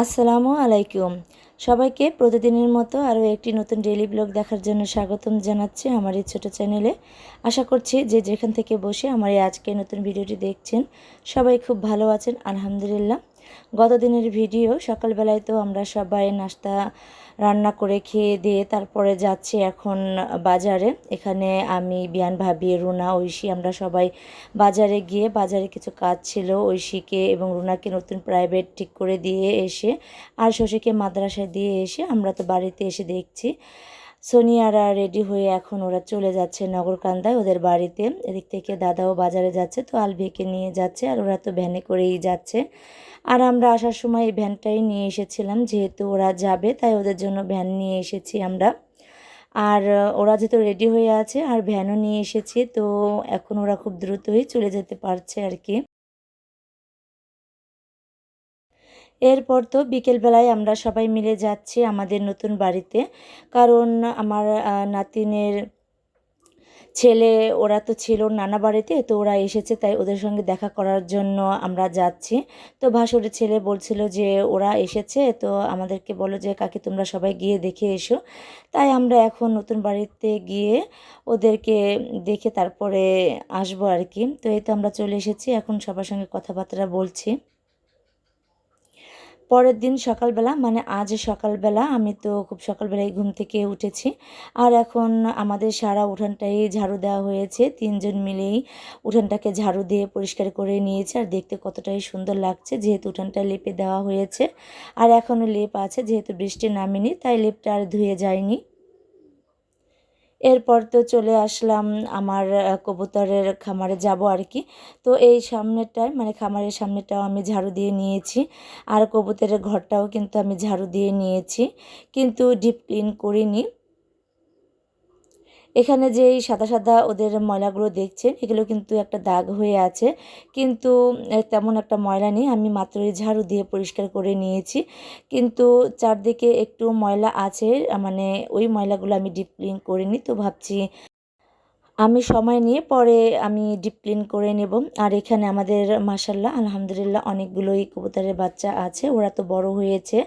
আসসালামু আলাইকুম। সবাইকে প্রতিদিনের মতো আরও একটি নতুন ডেলি ব্লগ দেখার জন্য স্বাগতম জানাচ্ছি আমার এই ছোটো চ্যানেলে আশা করছি যে যেখান থেকে বসে আমার এই আজকে নতুন ভিডিওটি দেখছেন, সবাই খুব ভালো আছেন, আলহামদুলিল্লাহ। গত দিনের ভিডিও, সকালবেলায় তো আমরা সবাই নাস্তা রান্না করে খেয়ে দিয়ে তারপরে যাচ্ছি এখন বাজারে। এখানে আমি, বিয়ান ভাবি, রুনা, ঐশী, আমরা সবাই বাজারে গিয়ে বাজারে কিছু কাজ ছিল। ঐশীকে এবং রুনাকে নতুন প্রাইভেট ঠিক করে দিয়ে এসে আর শশীকে মাদ্রাসায় দিয়ে এসে আমরা তো বাড়িতে এসে দেখছি। সোনিয়ারা রেডি হয়ে এখন ওরা চলে যাচ্ছে নগরকান্দায় ওদের বাড়িতে। এদিক থেকে দাদাও বাজারে যাচ্ছে, তো আলভিকে নিয়ে যাচ্ছে আর ওরা তো ভ্যানে করেই যাচ্ছে। আর আমরা আসার সময় এই ভ্যানটাই নিয়ে এসেছিলাম, যেহেতু ওরা যাবে, তাই ওদের জন্য ভ্যান নিয়ে এসেছি আমরা। আর ওরা যেহেতু রেডি হয়ে আছে আর ভ্যানও নিয়ে এসেছি, তো এখন ওরা খুব দ্রুতই চলে যেতে পারছে আর কি। এরপর তো বিকেলবেলায় আমরা সবাই মিলে যাচ্ছি আমাদের নতুন বাড়িতে। কারণ আমার নাতিনের ছেলে, ওরা তো ছিল নানা বাড়িতে, তো ওরা এসেছে, তাই ওদের সঙ্গে দেখা করার জন্য আমরা যাচ্ছি। তো ভাসুরের ছেলে বলছিল যে, ওরা এসেছে, তো আমাদেরকে বলো যে, কাকি তোমরা সবাই গিয়ে দেখে এসো। তাই আমরা এখন নতুন বাড়িতে গিয়ে ওদেরকে দেখে তারপরে আসব আর কি। তো এই তো আমরা চলে এসেছি, এখন সবার সঙ্গে কথাবার্তা বলছি। পরের দিন সকালবেলা মানে আজ সকালবেলা আমি তো খুব সকালবেলায় ঘুম থেকে উঠেছি। আর এখন আমাদের সারা উঠানটাই ঝাড়ু দেওয়া হয়েছে। তিনজন মিলেই উঠানটাকে ঝাড়ু দিয়ে পরিষ্কার করে নিয়েছে। আর দেখতে কতটাই সুন্দর লাগছে, যেহেতু উঠানটা লেপে দেওয়া হয়েছে। আর এখনও লেপ আছে, যেহেতু বৃষ্টি নামেনি, তাই লেপটা আর ধুয়ে যায়নি। এরপর তো চলে আসলাম আমার কবুতরের খামারে যাব আর কি। তো এই সামনেটায় মানে খামারের সামনেটাও আমি ঝাড়ু দিয়ে নিয়েছি। আর কবুতরের ঘরটাও কিন্তু আমি ঝাড়ু দিয়ে নিয়েছি। কিন্তু ডিপ ক্লিন করিনি। এখানে যে এই সাদা সাদা ওদের ময়লাগুলো দেখছেন, এগুলো কিন্তু একটা দাগ হয়ে আছে। কিন্তু তেমন একটা ময়লা নেই। আমি মাত্রই ঝাড়ু দিয়ে পরিষ্কার করে নিয়েছি। কিন্তু চারদিকে একটু ময়লা আছে মানে ওই ময়লাগুলো আমি ডিপ ক্লিন করিনি তো ভাবছি আমি সময় নিয়ে পরে আমি ডিপ ক্লিন করে নেব। আর এখানে আমাদের মাসাল্লাহ আলহামদুলিল্লাহ অনেকগুলোই কবুতরের বাচ্চা আছে। ওরা তো বড় হয়েছে।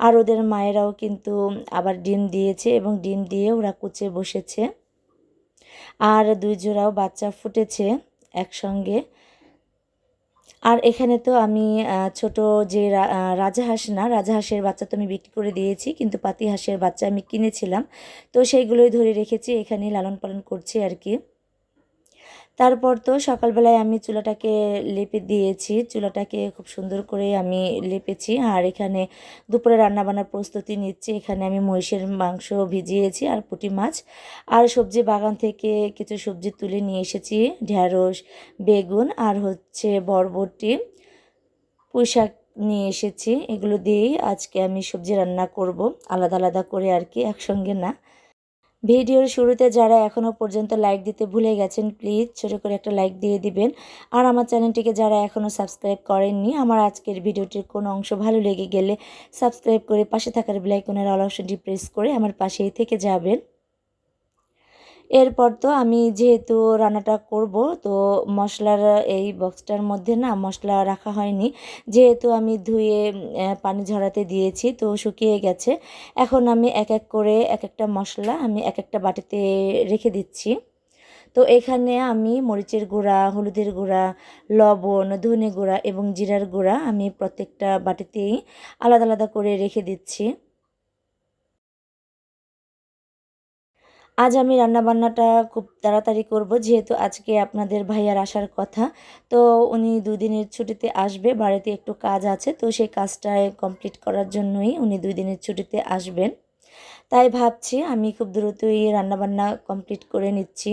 আর ওদের মায়েরাও কিন্তু আবার ডিম দিয়েছে এবং ডিম দিয়ে ওরা কুচে বসেছে। আর দুই জোড়াও বাচ্চা ফুটেছে একসঙ্গে। আর এখানে তো আমি ছোট যে রাজাহাঁস না রাজাহাঁসের বাচ্চা তো আমি বিক্রি করে দিয়েছি, কিন্তু পাতি হাঁসের বাচ্চা আমি কিনেছিলাম। তো সেইগুলোই ধরে রেখেছি এখানে লালন পালন করছি আর কি। তারপর তো সকালবেলায় আমি চুলাটাকে লেপে দিয়েছি। চুলাটাকে খুব সুন্দর করে আমি লেপেছি আর এখানে দুপুরে রান্নাবান্নার প্রস্তুতি নিচ্ছি। এখানে আমি মহিষের মাংস ভিজিয়েছি আর পুঁটি মাছ। আর সবজি বাগান থেকে কিছু সবজি তুলে নিয়ে এসেছি ঢ্যাঁড়স বেগুন আর হচ্ছে বরবটি, পুঁইশাক নিয়ে এসেছি। এগুলো দিয়েই আজকে আমি সবজি রান্না করব। আলাদা আলাদা করে আর কি, একসঙ্গে না। ভিডিওর শুরুতে যারা এখনও পর্যন্ত লাইক দিতে ভুলে গেছেন প্লিজ ছোটো করে একটা লাইক দিয়ে দিবেন। আর আমার চ্যানেলটিকে যারা এখনও সাবস্ক্রাইব করেননি, আমার আজকের ভিডিওটির কোনো অংশ ভালো লেগে গেলে সাবস্ক্রাইব করে পাশে থাকার বেলাইকনের অল অপশনটি প্রেস করে আমার পাশেই থেকে যাবেন। এরপর তো আমি যেহেতু রান্নাটা করব, তো মশলার এই বক্সটার মধ্যে না মশলা রাখা হয়নি। যেহেতু আমি ধুয়ে পানি ঝরাতে দিয়েছি, তো শুকিয়ে গেছে। এখন আমি এক এক করে এক একটা মশলা আমি এক একটা বাটিতে রেখে দিচ্ছি। তো এখানে আমি মরিচের গুঁড়া, হলুদের গুঁড়া, লবণ, ধনে গুঁড়া এবং জিরার গুঁড়া আমি প্রত্যেকটা বাটিতেই আলাদা আলাদা করে রেখে দিচ্ছি। আজ আমি রান্নাবান্নাটা খুব তাড়াতাড়ি করব, যেহেতু আজকে আপনাদের ভাইয়ার আসার কথা। তো উনি দুদিনের ছুটিতে আসবে, বাড়িতে একটু কাজ আছে, তো সেই কাজটায় কমপ্লিট করার জন্যই উনি দুই দিনের ছুটিতে আসবেন। তাই ভাবছি আমি খুব দ্রুতই রান্নাবান্না কমপ্লিট করে নিচ্ছি।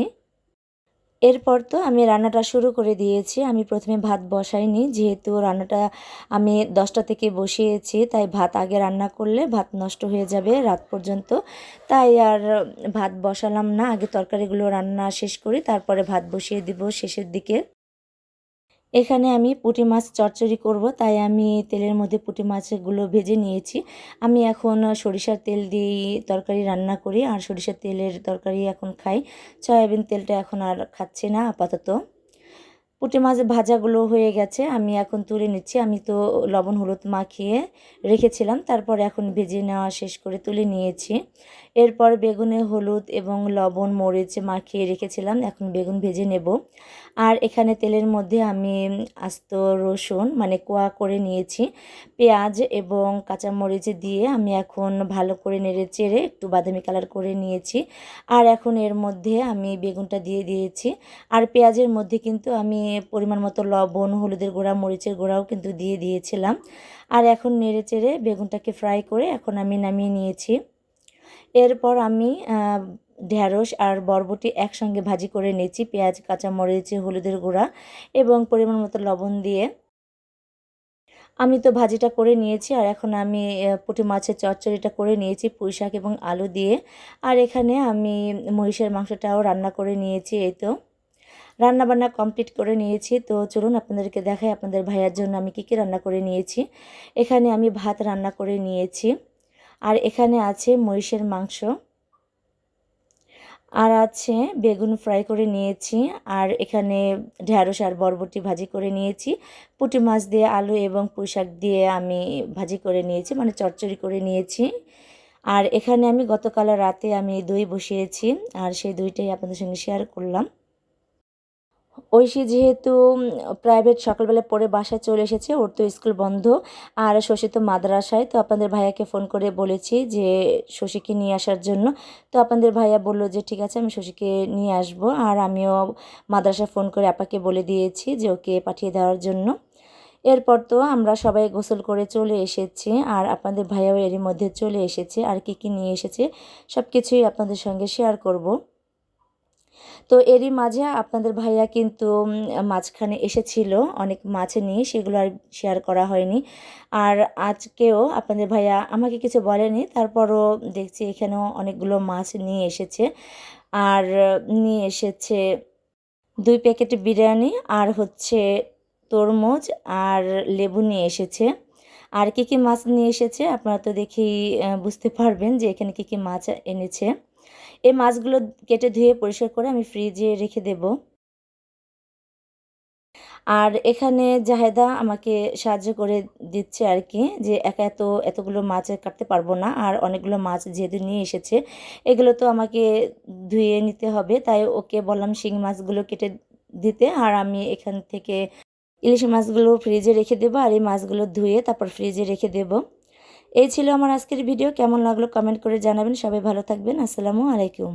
এরপর তো আমি রান্নাটা শুরু করে দিয়েছি। আমি প্রথমে ভাত বসাইনি, যেহেতু রান্নাটা আমি দশটা থেকে বসিয়েছি, তাই ভাত আগে রান্না করলে ভাত নষ্ট হয়ে যাবে রাত পর্যন্ত। তাই আর ভাত বসালাম না, আগে তরকারিগুলো রান্না শেষ করি, তারপরে ভাত বসিয়ে দিব শেষের দিকে। এখানে আমি পুঁটি মাছ চচ্চড়ি করব, তাই আমি তেলের মধ্যে পুঁটি মাছগুলো ভেজে নিয়েছি। আমি এখন সরিষার তেল দিয়েই তরকারি রান্না করি, আর সরিষার তেলের তরকারি এখন খাই। সয়াবিন তেলটা এখন আর খাচ্ছি না, আপাতত। পুঁটি মাছ ভাজাগুলো হয়ে গেছে, আমি এখন তুলে নিচ্ছি। আমি তো লবণ, হলুদ মাখিয়ে রেখেছিলাম, তারপর এখন ভেজে নেওয়া শেষ করে তুলে নিয়েছি। এরপর বেগুনে হলুদ এবং লবণ, মরিচ মাখিয়ে রেখেছিলাম। এখন বেগুন ভেজে নেব। আর এখানে তেলের মধ্যে আমি আস্ত রসুন মানে কোয়া করে নিয়েছি। পেঁয়াজ এবং কাঁচা কাঁচামরিচ দিয়ে আমি এখন ভালো করে নেড়ে চেড়ে একটু বাদামি কালার করে নিয়েছি। আর এখন এর মধ্যে আমি বেগুনটা দিয়ে দিয়েছি। আর পেঁয়াজের মধ্যে কিন্তু আমি পরিমাণ মতো লবণ, হলুদের গুঁড়া, মরিচের গুঁড়াও কিন্তু দিয়ে দিয়েছিলাম। আর এখন নেড়ে চেড়ে বেগুনটাকে ফ্রাই করে এখন আমি নামিয়ে নিয়েছি। এরপর আমি ঢ্যাঁড়স আর বরবটি একসঙ্গে ভাজি করে নিয়েছি, পেঁয়াজ, কাঁচামরিচ, হলুদের গুঁড়া এবং পরিমাণ মতো লবণ দিয়ে। আমি তো ভাজিটা করে নিয়েছি আর এখন আমি পুঁটি মাছের চচ্চড়িটা করে নিয়েছি, পুঁই শাক এবং আলু দিয়ে। আর এখানে আমি মহিষের মাংসটাও রান্না করে নিয়েছি, এই তো। রান্না বান্না কমপ্লিট করে নিয়েছি, তো চলুন আপনাদেরকে দেখাই আপনাদের ভাইয়ার জন্য আমি কী কী রান্না করে নিয়েছি। এখানে আমি ভাত রান্না করে নিয়েছি। আর এখানে আছে মহিষের মাংস। আর আছে বেগুন ফ্রাই করে নিয়েছি, আর এখানে ঢ্যাঁড়স আর বরবটি ভাজি করে নিয়েছি। পুঁটি মাছ দিয়ে আলু এবং পুঁইশাক দিয়ে আমি ভাজি করে নিয়েছি মানে চচ্চড়ি করে নিয়েছি। আর এখানে আমি গতকাল রাতে আমি দই বসিয়েছি, আর সেই দইটাই আপনাদের সঙ্গে শেয়ার করলাম। ঐশী যেহেতু প্রাইভেট সকালবেলা পড়ে বাসায় চলে এসেছে, ওর তো স্কুল বন্ধ। আর শশী তো মাদ্রাসায়, তো আপনাদের ভাইয়াকে ফোন করে বলেছি যে শশীকে নিয়ে আসার জন্য। তো আপনাদের ভাইয়া বলল যে, ঠিক আছে, আমি শশীকে নিয়ে আসব। আর আমিও মাদ্রাসায় ফোন করে আপাকে বলে দিয়েছি যে, ওকে পাঠিয়ে দেওয়ার জন্য। এরপর তো আমরা সবাই গোসল করে চলে এসেছি, আর আপনাদের ভাইয়াও এরই মধ্যে চলে এসেছে, আর কি কি নিয়ে এসেছে সব কিছুই আপনাদের সঙ্গে শেয়ার করব। তো এরই মাঝে আপনাদের ভাইয়া কিন্তু মাঝখানে এসেছিল। অনেক মাছ নিয়ে সেগুলো আর শেয়ার করা হয়নি। আর আজকেও আপনাদের ভাইয়া আমাকে কিছু বলেনি, তারপরও দেখছি এখানেও অনেকগুলো মাছ নিয়ে এসেছে। আর, নিয়ে এসেছে দুই প্যাকেট বিরিয়ানি আর হচ্ছে তরমুজ আর লেবু নিয়ে এসেছে। আর কী কী মাছ নিয়ে এসেছে আপনারা তো দেখেই বুঝতে পারবেন যে এখানে কী কী মাছ এনেছে। এই মাছগুলো কেটে ধুয়ে পরিষ্কার করে আমি ফ্রিজে রেখে দেব। আর এখানে জাহেদা আমাকে সাহায্য করে দিচ্ছে আর কি যে একা এত, এতগুলো মাছ কাটতে পারব না আর অনেকগুলো মাছ যেহেতু নিয়ে এসেছে, এগুলো তো আমাকে ধুয়ে নিতে হবে। তাই ওকে বললাম শিং মাছগুলো কেটে দিতে আর আমি এখান থেকে ইলিশ মাছগুলো ফ্রিজে রেখে দেবো আর এই মাছগুলো ধুয়ে তারপর ফ্রিজে রেখে দেবো। এই ছিল আমার আজকের ভিডিও কেমন লাগল কমেন্ট করে জানাবেন। সবাই ভালো থাকবেন। আসসালামু আলাইকুম।